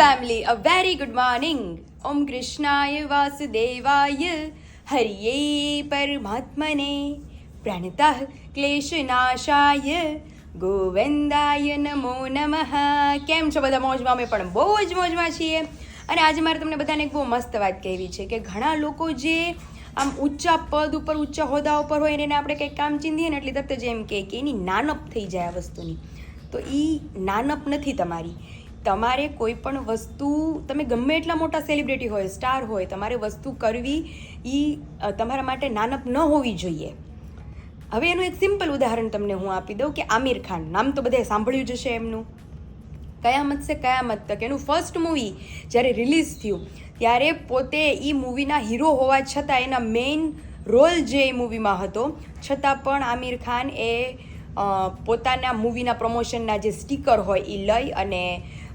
family, a very good morning. Om Krishnaya Vasudevaya. Hariye Paramatmane. Pranitah Kleshanashaya. ગોવિંદાય નમો નમઃ કેમ છો બધા? મોજમાં અમે પણ બહુ જ મોજમાં છીએ. અને આજે મારે તમને બધાને એક બહુ મસ્ત વાત કહેવી છે કે ઘણા લોકો જે આમ ઊંચા પદ ઉપર ઊંચા હોદ્દા ઉપર હોય એને આપણે કંઈક કામ ચીંધીએ ને એટલે તરત જ એમ કે એની નાનપ થઈ જાય આ વસ્તુની. તો એ નાનપ નથી તમારી. તમારે કોઈ પણ વસ્તુ, તમે ગમે એટલા મોટા સેલિબ્રિટી હોય સ્ટાર હોય, તમારે વસ્તુ કરવી એ તમારા માટે નાનપ ન હોવી જોઈએ. હવે એનું એક સિમ્પલ ઉદાહરણ તમને હું આપી દઉં કે આમિર ખાન. નામ તો બધાએ સાંભળ્યું જ હશે એમનું. કયામત સે કયામત તક. એનું ફર્સ્ટ મૂવી જ્યારે રિલીઝ થયું, ત્યારે પોતે એ મૂવીના હીરો હોવા છતાં એના મેઇન રોલ જે એ મૂવીમાં હતો, છતાં પણ આમિર ખાન એ પોતાના મૂવીના પ્રમોશનના જે સ્ટીકર હોય એ લઈ અને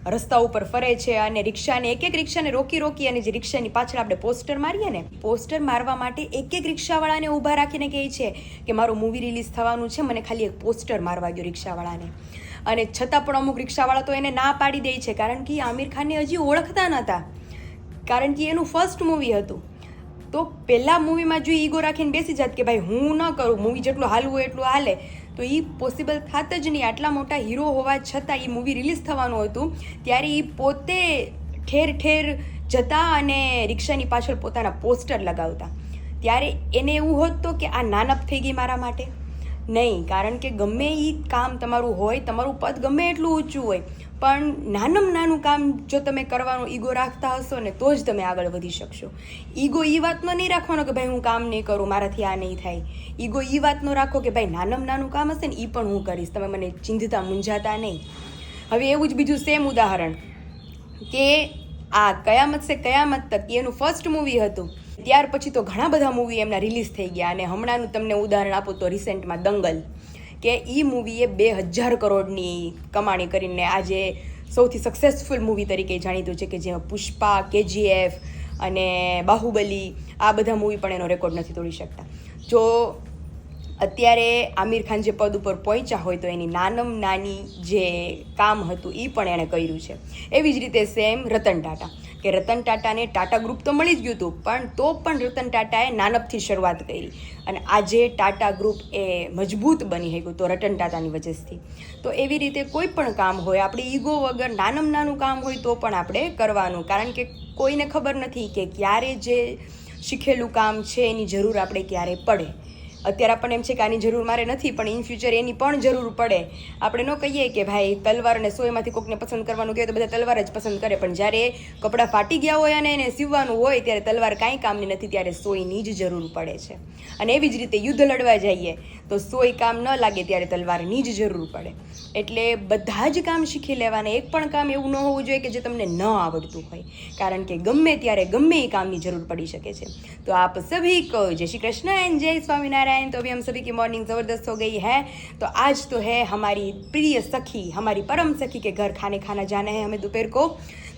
રસ્તા ઉપર ફરે છે અને રિક્ષાને એક એક રિક્ષાને રોકી રોકી અને જે રિક્ષાની પાછળ આપણે પોસ્ટર મારીએ ને, પોસ્ટર મારવા માટે એક એક રિક્ષાવાળાને ઊભા રાખીને કહે છે કે મારું મૂવી રિલીઝ થવાનું છે, મને ખાલી એક પોસ્ટર મારવા ગયો રિક્ષાવાળાને. અને છતાં પણ અમુક રિક્ષાવાળા તો એને ના પાડી દે છે, કારણ કે આમિર ખાનને હજી ઓળખતા નહોતા કારણ કે એનું ફર્સ્ટ મૂવી હતું. તો પહેલાં મૂવીમાં જો ઈગો રાખીને બેસી જાત કે ભાઈ હું ન કરું મૂવી જેટલું હાલવું એટલું હાલે. તો એ પોસિબલ થાત જ નહીં. આટલા મોટા હીરો હોવા છતાં એ મૂવી રિલીઝ થવાનું હતું. ત્યારે એ પોતે ઠેર ઠેર જતા અને રિક્ષાની પાછળ પોતાના પોસ્ટર લગાવતા. ત્યારે એને એવું હોત તો કે આ નાનપ થઈ ગઈ મારા માટે. નહીં, કારણ કે ગમે એ કામ તમારું હોય, તમારું પદ ગમે એટલું ઊંચું હોય પણ નાનમ નાનું કામ જો તમે કરવાનો ઈગો રાખતા હશો ને, તો જ તમે આગળ વધી શકશો. ઈગો એ વાતનો નહીં રાખવાનો કે ભાઈ હું કામ નહીં કરું, મારાથી આ નહીં થાય. ઈગો એ વાતનો રાખો કે ભાઈ નાનમ નાનું કામ હશે ને એ પણ હું કરીશ. તમે મને ચિંતતા મૂંઝાતા નહીં. હવે એવું જ બીજું સેમ ઉદાહરણ કે આ કયામત સે કયામત તક એનું ફર્સ્ટ મૂવી હતું. ત્યાર પછી તો ઘણા બધા મૂવી એમના રિલીઝ થઈ ગયા અને હમણાંનું તમને ઉદાહરણ આપું તો રિસેન્ટમાં દંગલ. કે એ મૂવીએ બે હજાર કરોડની કમાણી કરીને આજે સૌથી સક્સેસફુલ મૂવી તરીકે જાણીતું છે કે જેમાં પુષ્પા, કેજીએફ અને બાહુબલી આ બધા મૂવી પણ એનો રેકોર્ડ નથી તોડી શકતા. જો અત્યારે આમિર ખાન જે પદ ઉપર પહોંચ્યા હોય તો એની નાનમ નાની જે કામ હતું એ પણ એણે કર્યું છે. એવી જ રીતે સેમ રતન ટાટા. કે રતન ટાટાને ટાટા ગ્રુપ તો મળી જ ગયું હતું, પણ તો પણ રતન ટાટાએ નાનપથી શરૂઆત કરી અને આજે ટાટા ગ્રુપ એ મજબૂત બની ગયું તો રતન ટાટાની વજહથી તો એવી રીતે કોઈ પણ કામ હોય, આપણે ઈગો વગર નાનમ નાનું કામ હોય તો પણ આપણે કરવાનું, કારણ કે કોઈને ખબર નથી કે ક્યારે જે શીખેલું કામ છે એની જરૂર આપણે ક્યારે પડે. અત્યારે આપણને એમ છે કે આની જરૂર મારે નથી, પણ ઇન ફ્યુચર એની પણ જરૂર પડે. આપણે ન કહીએ કે ભાઈ તલવાર અને સોયમાંથી કોકને પસંદ કરવાનું કહે તો બધા તલવાર જ પસંદ કરે, પણ જ્યારે કપડાં ફાટી ગયા હોય અને એને સીવવાનું હોય ત્યારે તલવાર કાંઈ કામની નથી, ત્યારે સોયની જ જરૂર પડે છે. અને એવી જ રીતે યુદ્ધ લડવા જઈએ. તો સોય કામ ન લાગે ત્યારે તલવારની જ જરૂર પડે. એટલે બધા જ કામ શીખી લેવાના એક પણ કામ એવું ન હોવું જોઈએ કે જે તમને ન આવડતું હોય. કારણ કે ગમે ત્યારે ગમે એ કામની જરૂર પડી શકે છે. તો આપ સભી કહો જય શ્રી કૃષ્ણ એન્ડ જય સ્વામિનારાયણ. તો અભી હમ સભી કી મોર્નિંગ ज़बरदस्त हो गई है तो आज तो है हमारी प्रिय सखी हमारी परम सखी के घर खाने खाना जाना है हमें दोपहर को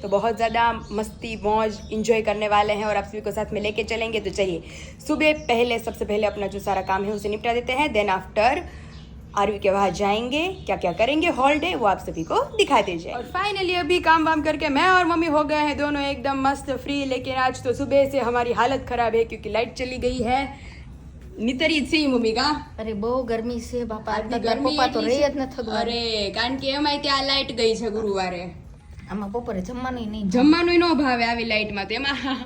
तो बहुत ज़्यादा मस्ती मौज इंजॉय करने वाले हैं और आप सभी को साथ में लेके चलेंगे तो चलिए सुबह पहले सबसे पहले अपना जो सारा काम है उसे निपटा देते हैं देन आफ्टर आरवी के वहाँ जाएंगे क्या क्या करेंगे हॉल डे वो आप सभी को दिखाते जाए और फाइनली अभी काम वाम करके मैं और मम्मी हो गए हैं दोनों एकदम मस्त फ्री लेकिन आज तो सुबह से हमारी हालत खराब है क्योंकि लाइट चली गई है નિતરી જ છે ઈ મમ્મી કા અરે બહુ ગરમી છે બાપા આટલી અત્યારે ગરમી પપ્પા તો એટલી રહી જ છે. ન થતું અરે કારણ કે એમાંય ત્યાં લાઈટ ગઈ છે ગુરુવારે આમાં બપોરે જમવાનું નહીં જમવાનું ન ભાવે આવી લાઇટમાં તો. એમાં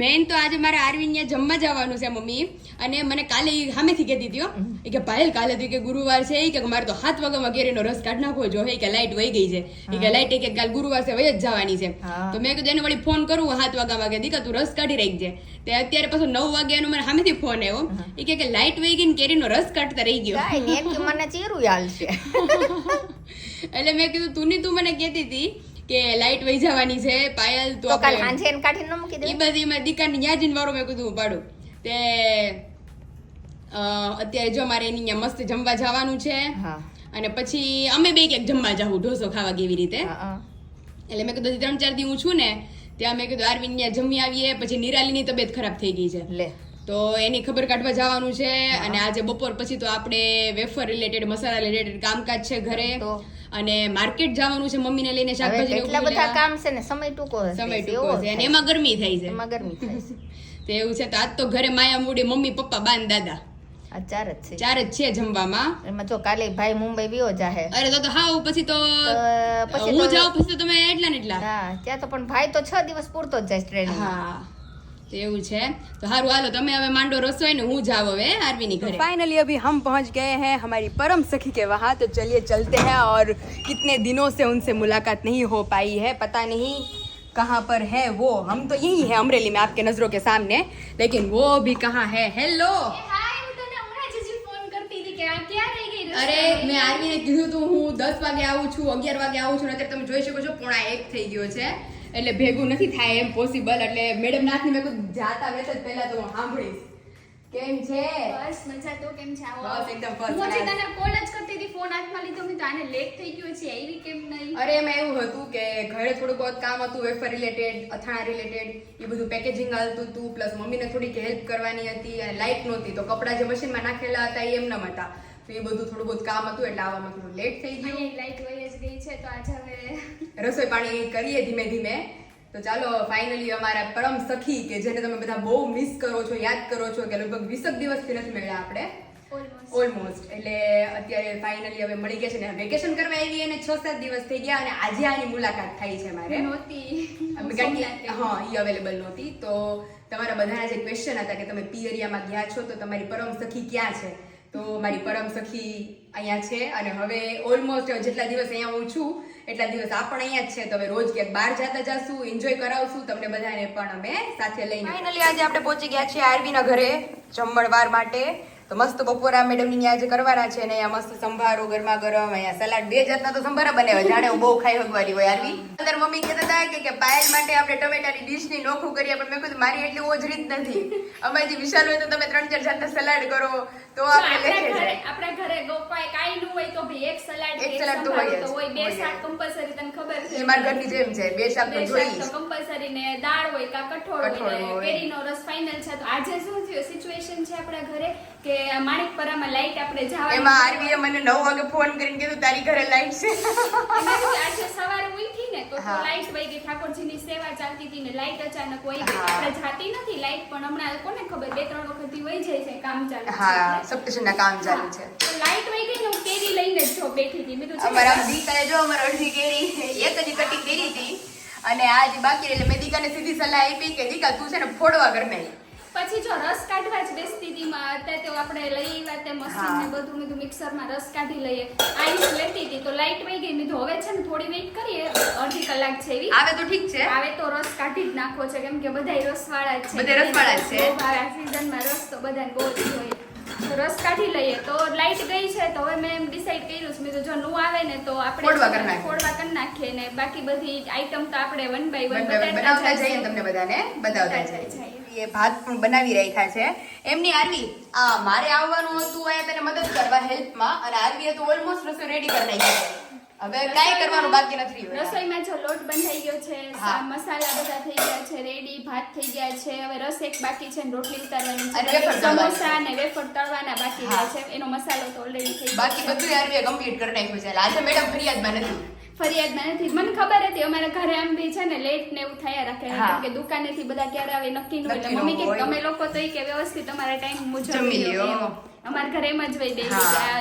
મેન તો આજે મારે આરવિન ત્યાં જમવા જવાનું છે મમ્મી. અને મને કાલે એ સામેથી કહેતી હતી એ કે ભાઈ કાલે તો કે ગુરુવાર છે. એ કે મારે તો હાથ વાગ્યામાં કેરીનો રસ કાઢ નાખવો જો. કે લાઇટ વહી ગઈ છે. એ કે લાઇટ કે કાલ ગુરુવાર છે વહી જ જવાની છે. તો મેં કીધું એને વળી ફોન કરું હાથ વાગ્યામાં કે દીકા તું રસ કાઢી રાખજે તે અત્યારે પાછો નવ વાગ્યાનો મને સામેથી ફોન આવ્યો. એ કે કે લાઈટ વહી ગઈ ને કેરીનો રસ કાઢતા રહી ગયો. મને ચીરું હાલશે એટલે મેં કીધું તું ની તું મને કહેતી હતી કે લાઈટ વહી જવાની છે પાયલ તો કાલ સાંજે એને કાઢીને ન મૂકી દે બધી મેં દીકરાની ન્યા જઈને વારો મેં કીધું પાડું. તે અત્યારે જો મારે એની અહીંયા મસ્ત જમવા જવાનું છે અને પછી અમે બે ક્યાંક જમવા જાવું ઢોસો ખાવા કેવી રીતે. એટલે મેં કીધું ત્રણ ચાર દી હું છું ને ત્યાં મેં કીધું આરવિંદ ત્યાં જમી આવીએ પછી નિરાલીની તબિયત ખરાબ થઈ ગઈ છે. લે. તો એની ખબર કાઢવા જવાનું છે અને આજે બપોર પછી તો આપણે વેફર રિલેટેડ મસાલા રિલેટેડ કામકાજ છે ઘરે. તો? અને માર્કેટ જવાનું છે મમ્મીને લઈને શાકભાજી એટલા બધા કામ છે ને સમય ટૂંકો હશે સમય ટૂંકો છે અને એમાં ગરમી થાય છે. એમાં ગરમી થાય છે. તો એવું છે. તો આજ તો ઘરે માયા મૂડી મમ્મી પપ્પા બાન દાદા. આ ચાર જ છે. ચાર જ છે જમવામાં. એમાં જો કાલે ભાઈ મુંબઈ વિયો જાહે. અરે તો તો હાવ પછી તો પછી હું જાઉં પછી તો તમે એટલા ને એટલા. હા ત્યાં તો પણ ભાઈ તો છ દિવસ પૂરતો જ જાય ટ્રેનિંગ હા. તો એવું છે તો સારું હાલો તમે હવે માંડો રસોઈ ને હું જાવ હવે આરવીની ઘરે फाइनली अभी हम पहुंच गए हैं हमारी परम सखी के वहाँ तो चलिए चलते हैं और कितने दिनों से उनसे मुलाकात नहीं हो पाई है पता नहीं कहाँ पर है वो हम तो यही है अमरेली में आपके नज़रों के सामने लेकिन वो अभी कहाँ है हेलो હાય હું તને હમણાં જ હજી ફોન કરતી હતી કે આ ક્યાં રહી ગઈ રસ્તા અરે રહી મેં ગઈ? આરવીને કીધું તું હું દસ વાગે આવું છું અગિયાર વાગે આવું છું ને અત્યારે તમે જોઈ શકો છો પોણા એક થઈ ગયો છે એટલે ભેગું નથી થાય એમ પોસિબલ એટલે મેડમ નાથની મેં કોઈ જાતા વેત જ પહેલા તો હું સાંભળીશ. કેમ છે? બસ મજા. તો કેમ છે? આવો. બસ એકદમ ફર્સ્ટ હું તને કોલ જ કરતી હતી ફોન હાથમાં લીધો. મેં તો આને લેટ થઈ ગયો છે. એવી કેમ નહીં? અરે એમાં એવું હતું કે ઘરે થોડું બહુ કામ હતું વેફર રિલેટેડ અથાણા રિલેટેડ એ બધું પેકેજિંગ હાલતું હતું પ્લસ મમ્મીને થોડીક હેલ્પ કરવાની હતી. અને લાઇટ નહોતી તો કપડાં જે મશીનમાં નાખેલા હતા એ એમના હતા. તો એ બધું થોડું બહુ કામ હતું એટલે આવવામાં થોડું લેટ થઈ ગયું. લાઈટ વહી જ ગઈ છે તો આજે હવે રસોઈ પાણી કરીએ ધીમે ધીમે. તો ચાલો ફાઇનલી અમારા પરમ સખી કે જેને તમે બધા બહુ મિસ કરો છો યાદ કરો છો કે લગભગ વીસક દિવસથી નથી મળ્યા આપણે. ઓલમોસ્ટ એટલે અત્યારે ફાઇનલી હવે મળી ગયા છે ને વેકેશન કરવા આવી અને છ સાત દિવસ થઈ ગયા અને આજે આની મુલાકાત થઈ છે મારે. નહોતી. હા એ અવેલેબલ નહોતી. તો તમારા બધાના જે ક્વેશ્ચન હતા કે તમે પિયરિયામાં ગયા છો તો તમારી પરમ સખી ક્યાં છે? તો મારી પરમ સખી અહીંયા છે અને હવે ઓલમોસ્ટ જેટલા દિવસ અહીંયા હું છું, એટલા દિવસ આ પણ અહીંયા જ છે. તો હવે રોજ ક્યાંક બહાર જતા જશું એન્જોય કરાવશું, તમને બધાને પણ અમે સાથે લઈને ફાઇનલી આજે આપણે પહોંચી ગયા છીએ આરવીના ઘરે જમણવાર માટે. તો મસ્ત બપોરા મેડમની ત્યાં આજે કરવાના છે ને અહીંયા મસ્ત સંભારો ગરમા ગરમ અહીંયા સલાડ બે જાતના તો સંભારા બનાવ્યા જાણે હું બહુ ખાઈ હગવારી હોય આરવી અંદર મમ્મી કહેતા હતા કે પાયલ માટે આપણે ટમેટાની ડીશની નોખું કરીએ પણ મેં કીધું મારી એટલી ઓજ રીત નથી. અમારી જે વિશાલ હોય તો તમે ત્રણ ચાર જાતના સલાડ કરો તો આપણે લેખે જાય. આપણા ઘરે ગોપાય કાંઈ ન હોય તો ભી એક સલાડ એક સલાડ તો હોય તો હોય. બે શાક કમ્પલસરી તને ખબર છે? મારા ઘરની જેમ છે. બે શાક તો બે જોઈ તો કમ્પલસરી ને દાળ હોય કા કઠોળ હોય. કેરીનો રસ ફાઇનલ છે. તો આજે શું થયું? સિચ્યુએશન છે આપણા ઘરે કે માણિકપરામાં લાઈટ આપણે જવા એમાં આરવીએ મને નવ વાગે ફોન કરીને કીધું તારી ઘરે લાઈટ છે. આજે સવારે ઉઠી ને તો. લાઈટ વહી ગઈ. ઠાકોરજીની સેવા ચાલતી હતી ને લાઈટ અચાનક વહી ગઈ. આપણે જાતી નથી લાઈટ પણ હમણાં કોને ખબર? બે ત્રણ વખત હોય જાય છે કામ ચાલુ છે. હા એટલે. કામ ચાલુ છે. તો લાઈટ વહી ગઈ ને હું કેરી લઈને જ બેઠી હતી. મેં તો અમારા ચાલ, જો અમારા અડધી કેરી એક જ કટી કેરી હતી. અને આજ બાકી એટલે મેં દીકાને સીધી સલાહ આપી કે દીકા તું છે ને ફોડવા ઘરમે પછી જો રસ કાઢવા જ બેસતી હતી અત્યારે તો આપણે લઈ આવ્યા તે મશીન ને બધું મીધું મિક્સરમાં રસ કાઢી લઈએ. આઈસ લેતી હતી. તો લાઈટ વહી ગઈ. મીધું હવે છે ને થોડી વેઇટ કરીએ. અડધી કલાક છે એવી. આવે તો ઠીક છે. આવે તો રસ કાઢી જ નાખવો છે. કેમ કે બધાય રસવાળા છે. બધા રસવાળા છે. આ સિઝનમાં રસ તો બધાને બહુ જ હોય તો રસ કાઢી લઈએ. તો લાઈટ ગઈ છે. તો હવે મેં એમ ડિસાઈડ કર્યું છે. મેં જો નું આવે ને તો આપણે ફોડવા કરી નાખીએ. ને બાકી બધી આઈટમ તો આપણે વન બાય વન બનાવતા જઈએ. તમને બધાને. બતાવતા જઈએ. એ ભાત પણ બનાવી રાખ્યા છે. એમની આરવી આ મારે આવવાનું હતું અહીંયા તને મદદ કરવા હેલ્પમાં અને આરવી તો ઓલમોસ્ટ રસોઈ રેડી કરી નાખી હવે કાંઈ કરવાનું બાકી નથી રસોઈમાં જો લોટ બંધાઈ ગયો છે. મસાલા બધા થઈ ગયા છે રેડી ભાત થઈ ગયા છે હવે રસ એક બાકી છે રોટલી ઉતારવાની છે. સમોસા અને વેફર તળવાના બાકી રહ્યા છે. એનો મસાલો તો ઓલરેડી થઈ બાકી બધું આરવી કમ્પ્લીટ કરી નાખ્યું છે. આજે મેડમ ફરિયાદમાં નથી. ફરિયાદમાં નથી મને ખબર હતી અમારા ઘરે આમ બી છે ને લેટ ને એવું થયા રાખે. હા. દુકાને કે દુકાનેથી બધા ક્યારે આવે નક્કી ન હોય. એટલે મમ્મી કે તમે લોકો તો કે વ્યવસ્થિત તમારા ટાઈમ મુજબ લ્યો. અમારા ઘરે એમ જ હોય દે.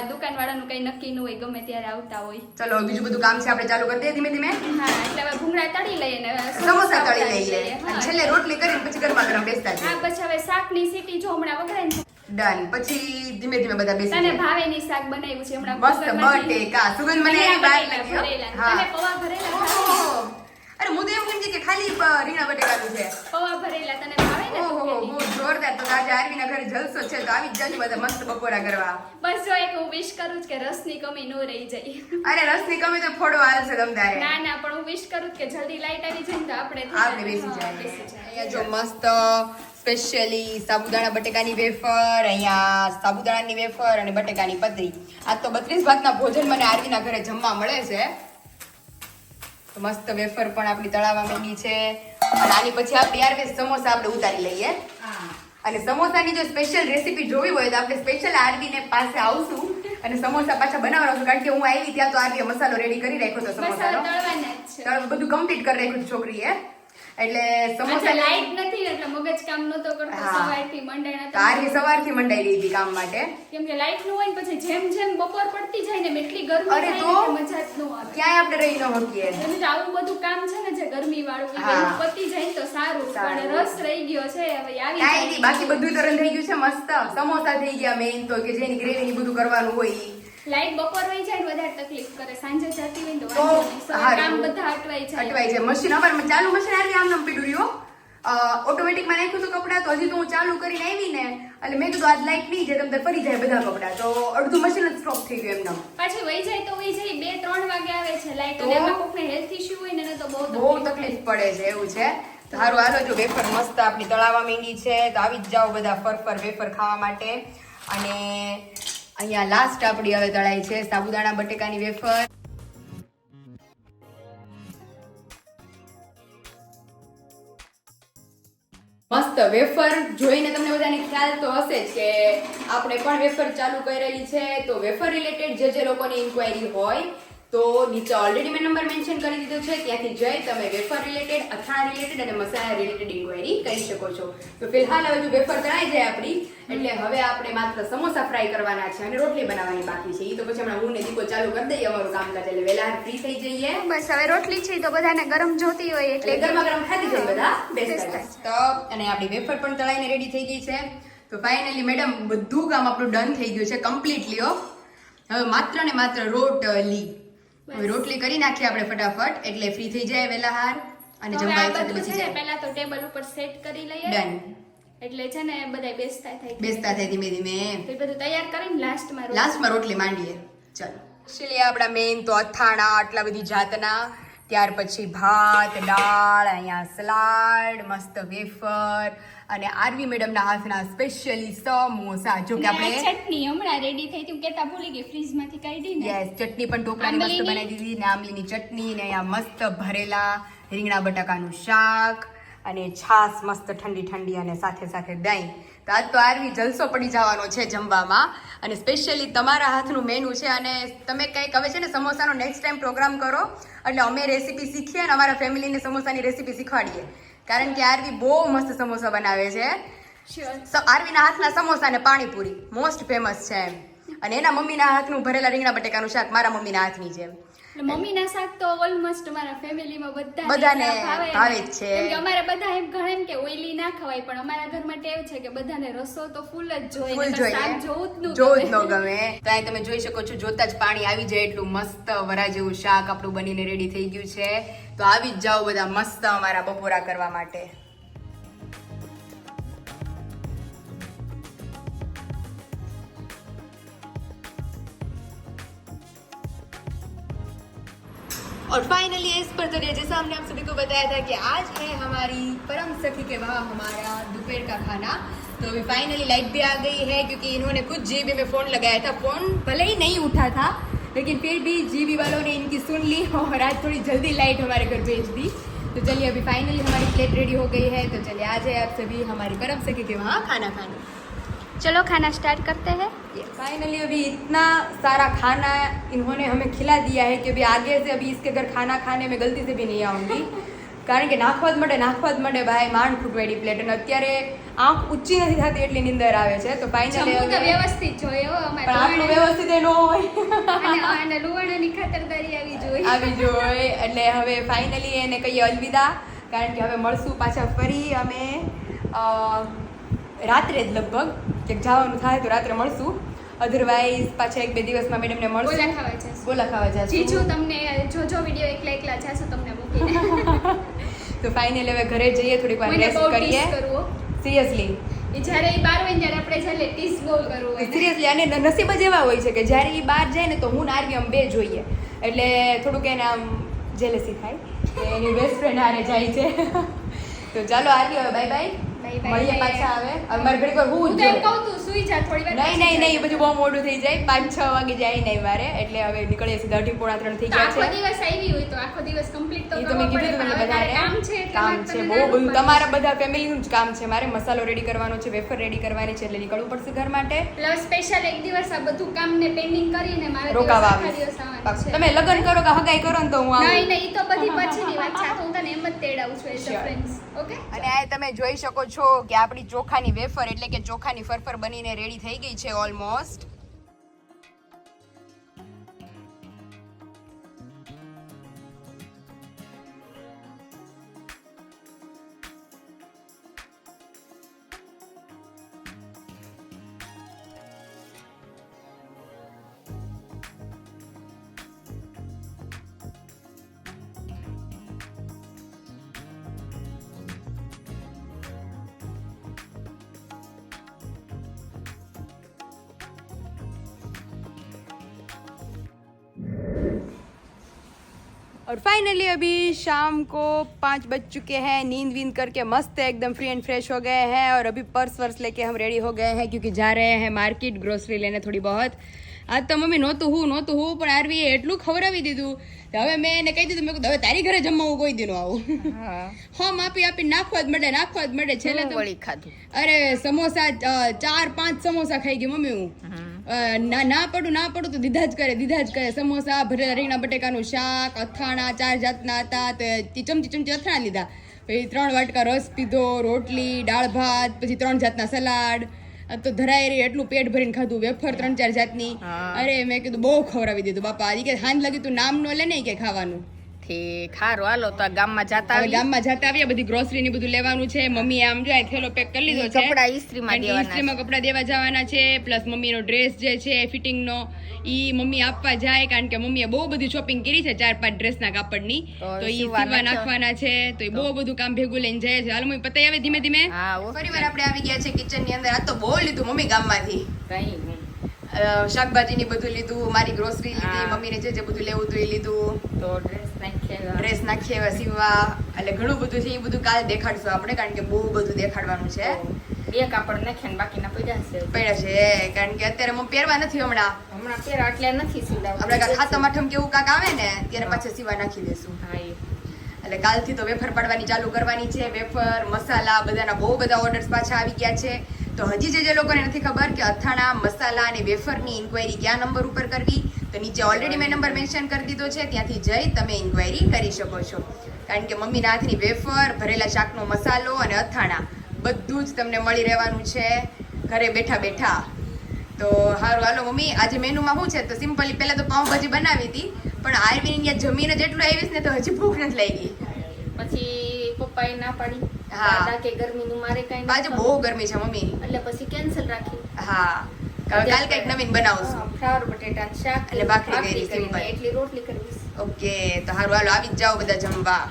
દુકાન વાળાનું કઈ નક્કી ન હોય ગમે ત્યારે આવતા હોય. ચલો બીજું બધું કામ છે આપણે ચાલુ કરી દઈએ ધીમે ધીમે. હા એટલે હવે ભૂંગળા તળી લઈએ ને સમોસા તળી લઈએ. છેલ્લે રોટલી કરીને પછી ગરમા ગરમ બેસતા હા પછી હવે શાકની સીટી જો હમણાં વઘરાય ને ડન પછી ધીમે ધીમે બધા બેસી તને. ભાવેની શાક બનાવ્યું છે હમણાં મસ્ત બટેકા. સુગંધ મને એની બહાર લાગી હો. તને પૌવા ભરેલા અરે હું તો એમ સમજી કે ખાલી રીણા બટેકાનું છે. પૌવા ભરેલા તને ને? ઓહો બહુ જોરદાર. તો આજે આરવીના ઘરે જલસો છે તો આવી જ જજો બધા મસ્ત બપોરા કરવા. બસ જો એક હું વિશ કરું કે રસની કમી ન રહી જાય. અરે રસની કમી તો ફોડો હાલશે તમ ના ના પણ હું વિશ કરું કે જલ્દી લાઈટ આવી જાય ને તો આપણે આપણે બેસી જાય અહીંયા જો મસ્ત સ્પેશિયલી સાબુદાણા બટેકાની વેફર અહીંયા સાબુદાણાની વેફર અને બટેકાની પતરી. આ તો બત્રીસ ભાતના ભોજન મને આરવીના ઘરે જમવા મળે છે. તો મસ્ત વેફર પણ આપણી તળાવવા માંગી છે. અને આની પછી આપણે યાર સમોસા આપણે ઉતારી લઈએ. અને સમોસાની જો સ્પેશિયલ રેસીપી જોવી હોય તો આપણે સ્પેશિયલ આરવીને પાસે આવશું. અને સમોસા પાછા બનાવવાનો છું કારણ કે હું આવી ત્યાં તો આરવીએ મસાલો રેડી કરી રાખ્યો હતો સમોસાનો. બધું કમ્પ્લીટ કરી રાખ્યું છોકરીએ. એટલે સમોસા લાઈટ નથી એટલે મગજ કામ નતો કરતો સવારથી મંડાણા તો આરવી સવારથી મંડાઈ રહી હતી કામ માટે કેમ કે લાઈટનું હોય ને પછી જેમ જેમ બપોર પડતી જાય ને એટલી ગરમી અરે તો? મજા જ ન આવે ક્યાંય આપણે રહી ન શકીએ એટલે આવું બધું કામ છે ને જે ગરમી વાળું પતી જાય ને તો સારું. પણ રસ રહી ગયો છે હવે આવી. બાકી બધું તરણ થઈ ગયું છે મસ્ત સમોસા થઈ ગયા મેઇન તો કે જેની ગ્રેવી ની બધું કરવાનું હોય. લાઈટ બપોર વહી જાય ને વધારે તકલીફ કરે. સાંજે જતી હોય તો. કામ બધા અટવાઈ જાય. અટવાઈ જાય. મશીન અમારે ચાલુ મશીન આવી આમ નામ પીડું રહ્યો ઓટોમેટિકમાં નાખ્યું હતું કપડા તો હજી તો હું ચાલુ કરીને આવી ને એટલે મેં કીધું આજ લાઈટ નહીં જાય તમને ફરી જાય બધા કપડા. તો અડધું મશીન જ સ્ટોપ થઈ ગયું એમનામ. પાછી વહી જાય તો વહી જાય. બે ત્રણ વાગે આવે છે લાઈટ અને એમાં કોકને હેલ્થ ઇશ્યુ હોય ને તો બહુ બહુ તકલીફ પડે છે એવું છે. તો સારું હાલો જો વેફર મસ્ત આપણી તળાવવા માંગી છે તો આવી જ જાઓ બધા ફર ફર વેફર ખાવા માટે. અને અહીંયા લાસ્ટ આપણી હવે તળાઈ છે, સાબુદાણા, બટેકાની વેફર. મસ્ત વેફર. જોઈને તમને બધાને ખ્યાલ તો હશે જ કે આપણે પણ વેફર ચાલુ કરેલી છે. તો વેફર રિલેટેડ જે જે લોકોની ઇન્ક્વાયરી હોય તો નીચે ઓલરેડી મેં નંબર મેન્શન કરી દીધો છે ત્યાંથી જઈ તમે વેફર રિલેટેડ અથાણા રિલેટેડ અને મસાલા રિલેટેડ ઇન્ક્વાયરી કરી શકો છો. તો ફિલહાલ હવે જો વેફર તળાઈ જાય આપણી એટલે હવે આપણે માત્ર સમોસા ફ્રાય કરવાના છે અને રોટલી બનાવવાની બાકી છે. એ તો પછી હમણાં હું ને દીકો ચાલુ કરી દઈએ અમારું કામકાજ એટલે વહેલા ફ્રી થઈ જઈએ. બસ હવે રોટલી છે તો બધાને ગરમ જોતી હોય એટલે ગરમા ગરમ ખાધી જાય બધા? બેસતા. તો અને આપણી વેફર પણ તળાઈને રેડી થઈ ગઈ છે. તો ફાઇનલી મેડમ બધું કામ આપણું ડન થઈ ગયું છે કમ્પ્લીટલી હવે માત્ર ને માત્ર રોટલી. હવે રોટલી કરી નાખીએ આપણે ફટાફટ એટલે ફ્રી થઈ જાય વેલા હાર અને જમવા બધું છે પહેલા તો ટેબલ ઉપર સેટ કરી લઈએ. ડન એટલે છે ને બધા બેસતા થાય બેસતા થાય ધીમે ધીમે. તો બધું તૈયાર કરીને લાસ્ટમાં લાસ્ટમાં રોટલી માંડીએ. ચાલો. એકચ્યુઅલી આપણા મેઇન તો અથાણા આટલા બધી જાતના. ત્યાર પછી ભાત દાળ અહીંયા સલાડ મસ્ત વેફર અને આરવી મેડમના હાથના સ્પેશિયલી સમોસા. જો કે આપણે ચટણી હમણાં રેડી થઈ હું કેતા ભૂલી ગઈ ફ્રીજમાંથી કાઢી ને. યસ ચટણી પણ ઢોકળાની મસ્ત બનાવી દીધી. ને આમલીની ચટણી ને આ મસ્ત ભરેલા રીંગણા બટાકાનું શાક અને છાસ મસ્ત ઠંડી ઠંડી અને સાથે સાથે દહીં. તો આજ તો આરવી જલસો પડી જવાનો છે જમવામાં. અને સ્પેશિયલી તમારા હાથનું મેનુ છે અને તમે કંઈક હવે છે ને સમોસાનો નેક્સ્ટ ટાઈમ પ્રોગ્રામ કરો. એટલે અમે રેસીપી શીખીએ અને અમારા ફેમિલીને સમોસાની રેસીપી શીખવાડીએ. કારણ કે આરવી બહુ મસ્ત સમોસા બનાવે છે. આરવીના હાથના સમોસા અને પાણીપુરી મોસ્ટ ફેમસ છે એમ. અને એના મમ્મીના હાથનું ભરેલા રીંગણા બટેકાનું શાક મારા મમ્મીના હાથની એટલે મમ્મીના શાક તો ઓલમોસ્ટ અમારા ફેમિલીમાં બધા બધાને ભાવે જ છે. કે અમારે બધા એમ ઘણા એમ કે ઓઈલી ના ખવાય પણ અમારા ઘરમાં ટેવ છે કે બધાને રસો તો ફૂલ જ જોઈએ ફૂલ જોઈએ. જોવું જ ન ગમે. ન ગમે. તો અહીં તમે જોઈ શકો છો જોતા જ પાણી આવી જાય એટલું મસ્ત વરા જેવું શાક આપણું બનીને રેડી થઈ ગયું છે. તો આવી જ જાઓ બધા મસ્ત અમારા બપોરા કરવા માટે. और फाइनली इस पर तो जैसा हमने आप सभी को बताया था कि आज है हमारी परम सखी के वहाँ हमारा दोपहर का खाना। तो अभी फाइनली लाइट भी आ गई है क्योंकि इन्होंने खुद जीबी में फ़ोन लगाया था। फ़ोन भले ही नहीं उठा था, लेकिन फिर भी जीबी वालों ने इनकी सुन ली और आज थोड़ी जल्दी लाइट हमारे घर भेज दी। तो चलिए अभी फाइनली हमारी प्लेट रेडी हो गई है। तो चलिए आ जाए आप सभी हमारी परम सखी के वहाँ खाना खाने। चलो खाना स्टार्ट करते हैं फाइनली अभी इतना सारा खाना इन्होंने हमें खिला दिया है कि अभी आगे से अभी इसके घर खाना खाने में गलती से भी नहीं आऊंगी કારણ કે નાખવા જ મળે નાખવા જ મળે ભાઈ માંડ ફૂટવાડી પ્લેટ અને અત્યારે આંખ ઊંચી નથી થતી એટલી નિંદર આવે છે તો ફાઇનલી જમવું તો વ્યવસ્થિત જોઈએ હો અમારે પણ આટલું વ્યવસ્થિત એ ન હોય અને અને લુવાણાની ખાતરદારી આવી જોઈએ આવી જોઈએ એટલે હવે ફાઇનલી એને કહીએ અલવિદા કારણ કે હવે મળશું પાછા ફરી અમે અ, રાત્રે જ લગભગ કે જવાનું થાય તો રાત્રે મળશું. અધરવાઇઝ પાછા એક બે દિવસમાં મેડમને ગોલા મળશું. ખાવા જશું. ગોલા ખાવા જશું. જીજુ તમને જો જો વીડિયો એકલા એકલા જાશું તમને મૂકીને તો ફાઇનલ હવે ઘરે જઈએ થોડીક વાર રેસ્ટ કરીએ. સિરિયસલી જ્યારે એ બાર હોય ત્યારે આપણે છેલ્લે ટીસ બહુ કરવું હોય. સિરિયસલી અને નસીબ જ એવા હોય છે કે જ્યારે એ બહાર જાય ને તો હું નારવી આમ બે જોઈએ. એટલે થોડુંક એને આમ જેલેસી થાય એની બેસ્ટ ફ્રેન્ડ હારે જાય છે. તો ચાલો બાય બાય બાય મળીએ પાછા આવે હવે મારે ઘડી વાર હું એમ કહું તું સુઈ જા થોડી વાર નહીં નહીં નહીં એ બધું બહુ મોડું થઈ જાય. પાંચ છ વાગે જાય નહીં મારે. એટલે હવે નીકળીએ સીધા અઢી પોણા ત્રણ થઈ ગયા છે. આખો દિવસ આવી હોય તો આખો દિવસ કમ્પ્લીટ તો એ તો મેં કરવો કીધું તમને બધાને કામ છે કામ છે. બહુ બધું તમારા બધા ફેમિલીનું જ કામ છે. મારે મસાલો રેડી કરવાનો છે વેફર રેડી કરવાની છે એટલે નીકળવું પડશે ઘર માટે. પ્લસ સ્પેશિયલ એક દિવસ આ બધું કામ ને પેન્ડિંગ કરીને મારે રોકાવા આખા આવીશ. તમે લગ્ન કરો કે હગાઈ કરો ને તો હું આવું. નહીં નહીં તો બધી પછીની વાત છે. તો હું તને એમ જ તેડાવું છું એ ફ્રેન્ડ્સ અને આ તમે જોઈ શકો છો કે આપણી ચોખાની વેફર એટલે કે ચોખાની ફરફર બનીને રેડી થઈ ગઈ છે ઓલમોસ્ટ और फाइनली अभी शाम को पाँच बज चुके हैं नींद वींद करके मस्त एकदम फ्री एंड फ्रेश हो गए हैं और अभी पर्स वर्स लेके हम रेडी हो गए हैं क्योंकि जा रहे हैं मार्केट ग्रोसरी लेने થોડી બહોત આજ તો મમ્મી નહોતું હું નહોતું હું પણ આરવીએ એટલું ખવડાવી દીધું તો હવે મેં એને કહી દીધું મેં કીધું હવે તારી ઘરે જમવા હું કોઈ દીનો આવું હા હમ આપી આપી નાખવા જ મળે નાખવા જ મળે છેલ્લે હું તો વળી ખાધું અરે સમોસા અ, ચાર પાંચ સમોસા ખાઈ ગઈ મમ્મી હું અ, ના ના પડું ના પડું તો દીધા જ કરે દીધા જ કરે. સમોસા ભરેલા રીંગણા બટેકાનું શાક અથાણા ચાર જાતના હતા તો ચમચી ચમચી અથાણા લીધા. પછી ત્રણ વાટકા રસ પીધો રોટલી દાળ ભાત પછી ત્રણ જાતના સલાડ. આ તો ધરાય રહી એટલું પેટ ભરીને ખાધું વેફર ત્રણ ચાર જાતની. અરે મેં કીધું બહુ ખવડાવી દીધું બાપા. કે હાંજ લગી તું નામ નો લે ને કે ખાવાનું. ઠીક હારું હાલો તો ગામમાં જતા આવીએ. ગામમાં જતા આવ્યા બધી ગ્રોસરી ની બધું લેવાનું છે. મમ્મી આમ જાય થેલો પેક કરી લીધો છે. કપડા ઇસ્ત્રીમાં દેવાના ઇસ્ત્રીમાં કપડા દેવા જવાના છે પ્લસ મમ્મીનો ડ્રેસ જે છે ફિટિંગ નો ઈ મમ્મી આપવા જાય કારણ કે મમ્મીએ બહુ બધી શોપિંગ કરી છે ચાર પાંચ ડ્રેસના કાપડની. તો તો ઈ સીવા નાખવાના છે તો એ બહુ બધું કામ ભેગું લઈને જાય છે. હાલ મમ્મી પતાઈ આવે ધીમે ધીમે? હા ફરીવાર આપણે આવી ગયા છે કિચનની અંદર. આ તો બહુ લીધું મમ્મી ગામમાંથી. કઈ શાકભાજીની બધું લીધું મારી ગ્રોસરી લીધી મમ્મીને જે જે બધું લેવું હતું એ લીધું. તો ડ્રેસ નાખ્યા ડ્રેસ નાખીએ એવા સીવવા. એટલે ઘણું બધું છે એ બધું કાલે દેખાડશું આપણે કારણ કે બહુ બધું દેખાડવાનું છે. બે કાપડ નાખ્યા ને બાકીના પડ્યા છે પડ્યા છે કારણ કે અત્યારે હું પહેરવા નથી હમણાં. હમણાં પહેરા એટલે નથી સીવડાવ આપણે કાંઈ ખાતમ આઠમ કેવું કાંક આવે ને ત્યારે પાછા સીવા નાખી દેશું. હા એટલે કાલથી તો વેફર પાડવાની ચાલુ કરવાની છે વેફર મસાલા બધાના બહુ બધા ઓર્ડર્સ પાછા આવી ગયા છે. તો હજી જે જે લોકોને નથી ખબર કે અથાણા, મસાલા અને વેફરની ઇન્ક્વાયરી કયા નંબર ઉપર કરવી, તો નીચે ઓલરેડી મેં નંબર મેન્શન કરી દીધો છે. ત્યાંથી જઈ તમે ઇન્ક્વાયરી કરી શકો છો. કારણ કે મમ્મીના હાથની વેફર, ભરેલા શાકનો મસાલો અને અથાણા, બધું જ તમને મળી રહેવાનું છે ઘરે બેઠા બેઠા. તો હારું, હાલો મમ્મી, આજે મેનુમાં શું છે? તો સિમ્પલી પહેલાં તો પાઉંભાજી બનાવી હતી, પણ આરવીન જમીન જ જેટલું આવીશ ને તો હજી ભૂખ નથી લાગી. પછી પપ્પાએ ના પાડી. દાદા કે ગરમીનું મારે કઈ આજે બહુ ગરમી છે મમ્મી. એટલે પછી કેન્સલ રાખી. હા. કાલ કંઈક નવીન બનાવશું ફ્લાવર બટેટા શાક એટલે ભાખરી કરી, એટલી રોટલી કરવી ઓકે તો હારું હાલો આવી જ જાઓ બધા જમવા.